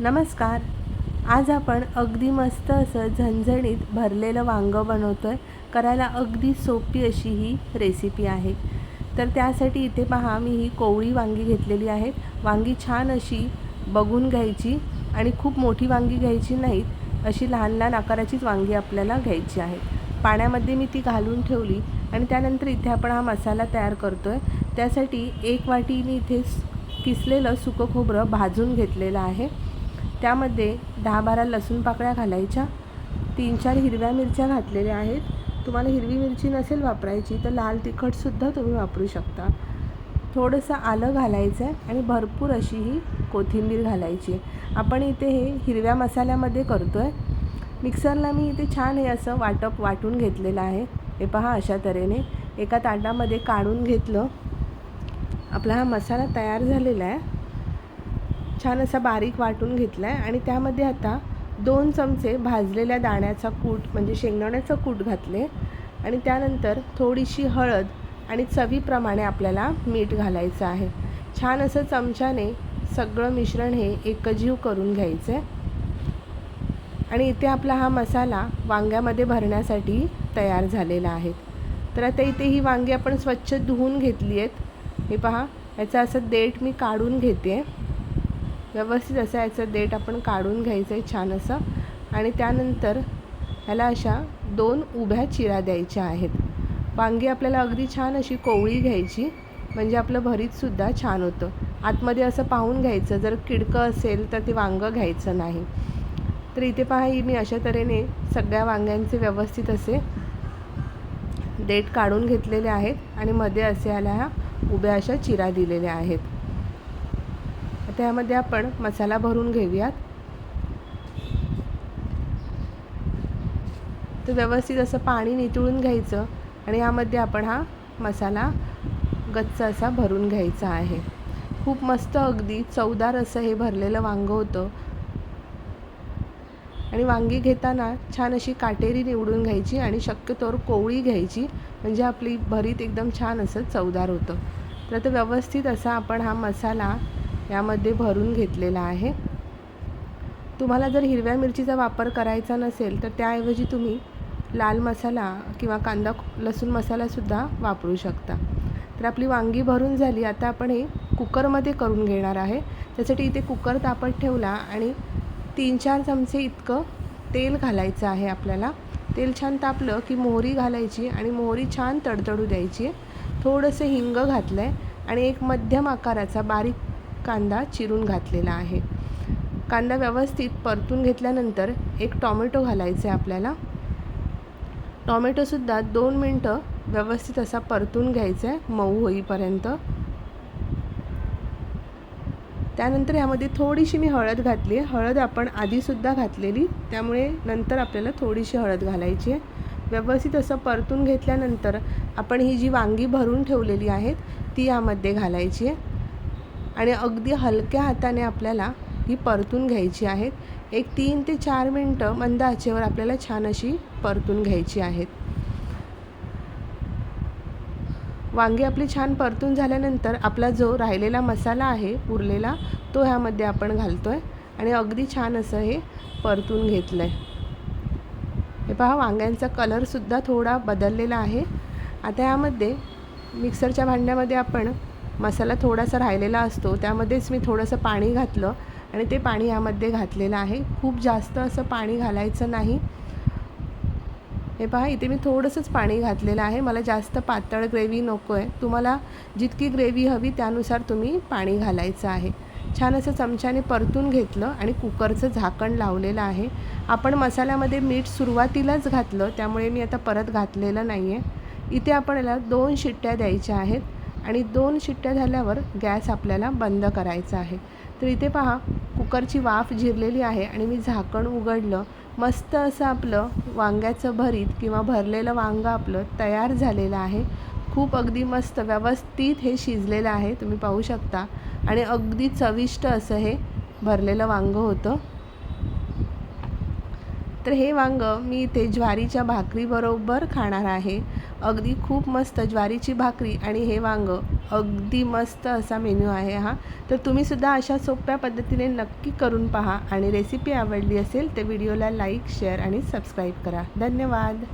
नमस्कार. आज आपण अगदी मस्त असं झणझणीत भरलेलं वांगं बनवतो आहे करायला अगदी सोपी अशी ही रेसिपी आहे. तर त्यासाठी इथे पहा मी ही कोवळी वांगी घेतलेली आहेत वांगी छान अशी बघून घ्यायची आणि खूप मोठी वांगी घ्यायची नाहीत अशी लहान लहान आकाराचीच वांगी आपल्याला घ्यायची आहेत पाण्यामध्ये मी ती घालून ठेवली आणि त्यानंतर इथे आपण हा मसाला तयार करतो आहे त्यासाठी एक वाटी मी इथे किसलेलं सुकं खोबरं भाजून घेतलेलं आहे. त्यामध्ये दहा बारा लसूण पाकळ्या घालायच्या. तीन चार हिरव्या मिरच्या घातलेल्या आहेत. तुम्हाला हिरवी मिरची नसेल वापरायची तर लाल तिखटसुद्धा तुम्ही वापरू शकता. थोडंसं आलं घालायचं आहे आणि भरपूर अशी ही कोथिंबीर घालायची. आपण इथे हे हिरव्या मसाल्यामध्ये करतो आहे मिक्सरला मी इथे छान हे असं वाटप वाटून घेतलेलं आहे. हे पहा अशा तऱ्हेने. एका ताटामध्ये काढून घेतलं. आपला हा मसाला तयार झालेला आहे. छान असा बारीक वाटून घेतला आहे आणि त्यामध्ये आता दोन चमचे भाजलेल्या दाण्याचा कूट म्हणजे शेंगदाण्याचं कूट घातले. आणि त्यानंतर थोडीशी हळद आणि चवीप्रमाणे आपल्याला मीठ घालायचं आहे. छान असं चमच्याने सगळं मिश्रण हे एकजीव करून घ्यायचं. आहे आणि इथे आपला हा मसाला वांग्यामध्ये भरण्यासाठी तयार झालेला आहे. तर आता इथे ही वांगी आपण स्वच्छ धुवून घेतली आहेत. हे पहा याचं असं देठ मी काढून घेते. व्यवस्थित असं याचं देठ आपण काढून घ्यायचं आहे छान असं. आणि त्यानंतर ह्याला अशा दोन उभ्या चिरा द्यायच्या आहेत. वांगी आपल्याला अगदी छान अशी कोवळी घ्यायची म्हणजे आपलं भरीतसुद्धा छान होतं. आतमध्ये असं पाहून घ्यायचं जर किडकं असेल तर ते वांगं घ्यायचं नाही. तर इथे पहा ही मी अशा तऱ्हेने सगळ्या वांग्यांचे व्यवस्थित असे देठ काढून घेतलेले आहेत आणि मध्ये असे याला ह्या उभ्या अशा चिरा दिलेल्या आहेत. त्यामध्ये आपण मसाला भरून घेऊयात. तर व्यवस्थित असं पाणी नितळून घ्यायचं आणि यामध्ये आपण हा मसाला गच्च असा भरून घ्यायचा आहे. खूप मस्त अगदी चवदार असं हे भरलेलं वांगं होतं. आणि वांगी घेताना छान अशी काटेरी निवडून घ्यायची आणि शक्यतोवर कोवळी घ्यायची. म्हणजे आपली भरीत एकदम छान असं चवदार होतं. तर आता व्यवस्थित असा आपण हा मसाला यामध्ये भरून घेतलेला आहे. तुम्हाला जर हिरव्या मिरचीचा वापर करायचा नसेल तर त्याऐवजी तुम्ही लाल मसाला किंवा कांदा लसूण मसालासुद्धा वापरू शकता. तर आपली वांगी भरून झाली आता आपण हे कुकरमध्ये करून घेणार आहे. त्यासाठी इथे कुकर तापत ठेवला आणि तीन चार चमचे इतकं तेल घालायचं आहे आपल्याला. तेल छान तापलं की मोहरी घालायची आणि मोहरी छान तडतडू द्यायची. थोडंसं हिंग घातलं आहे आणि एक मध्यम आकाराचा बारीक कांदा चिरून घातलेला आहे. कांदा व्यवस्थित परतून घेतल्यानंतर एक टॉमॅटो घालायचा आहे आपल्याला टॉमॅटोसुद्धा दोन मिनटं व्यवस्थित असा परतून घ्यायचा आहे मऊ होईपर्यंत. त्यानंतर ह्यामध्ये थोडीशी मी हळद घातली आहे. हळद आपण आधीसुद्धा घातलेली त्यामुळे नंतर आपल्याला थोडीशी हळद घालायची आहे. व्यवस्थित असं परतून घेतल्यानंतर आपण ही जी वांगी भरून ठेवलेली आहेत ती यामध्ये घालायची आहे. आणि अगदी हलक्या हाताने आपल्याला ही परतून घ्यायची आहेत. एक तीन ते चार मिनटं मंद आचेवर आपल्याला छान अशी परतून घ्यायची आहेत. वांगी आपली छान परतून झाल्यानंतर आपला जो राहिलेला मसाला आहे उरलेला तो ह्यामध्ये आपण घालतो आहे आणि अगदी छान असं हे परतून घेतलं आहे हे पहा वांग्यांचा कलरसुद्धा थोडा बदललेला आहे. आता यामध्ये मिक्सरच्या भांड्यामध्ये आपण मसाला थोडासा राहिलेला असतो त्यामध्येच मी थोडंसं पाणी घातलं आणि ते पाणी यामध्ये घातलेलं आहे. खूप जास्त असं पाणी घालायचं नाही. हे पहा इथे मी थोडंसंच पाणी घातलेलं आहे. मला जास्त पातळ ग्रेव्ही नको आहे तुम्हाला जितकी ग्रेव्ही हवी त्यानुसार तुम्ही पाणी घालायचं आहे. छान असं चमच्याने परतून घेतलं आणि कुकरचं झाकण लावलेलं आहे. आपण मसाल्यामध्ये मीठ सुरुवातीलाच घातलं त्यामुळे मी आता परत घातलेलं नाही आहे इथे आपण याला दोन शिट्ट्या द्यायच्या आहेत. आणि दोन शिट्ट्या झाल्यावर गॅस आपल्याला बंद करायचा आहे. तर इथे पहा कुकरची वाफ जिरलेली आहे आणि मी झाकण उघडलं. मस्त असं आपलं वांग्याचं भरीत किंवा भरलेलं वांगं आपलं तयार झालेलं आहे. खूप अगदी मस्त व्यवस्थित हे शिजलेलं आहे तुम्ही पाहू शकता. आणि अगदी चविष्ट असं हे भरलेलं वांगं होतं. तर हे वांगं मी इथे ज्वारीच्या भाकरीबरोबर खाणार आहे. अगदी खूप मस्त ज्वारीची भाकरी आणि हे वांगं. अगदी मस्त असा मेन्यू आहे हा. तर तुम्हीसुद्धा अशा सोप्या पद्धतीने नक्की करून पहा आणि रेसिपी आवडली असेल तर व्हिडिओला लाईक शेअर आणि सबस्क्राईब करा. धन्यवाद.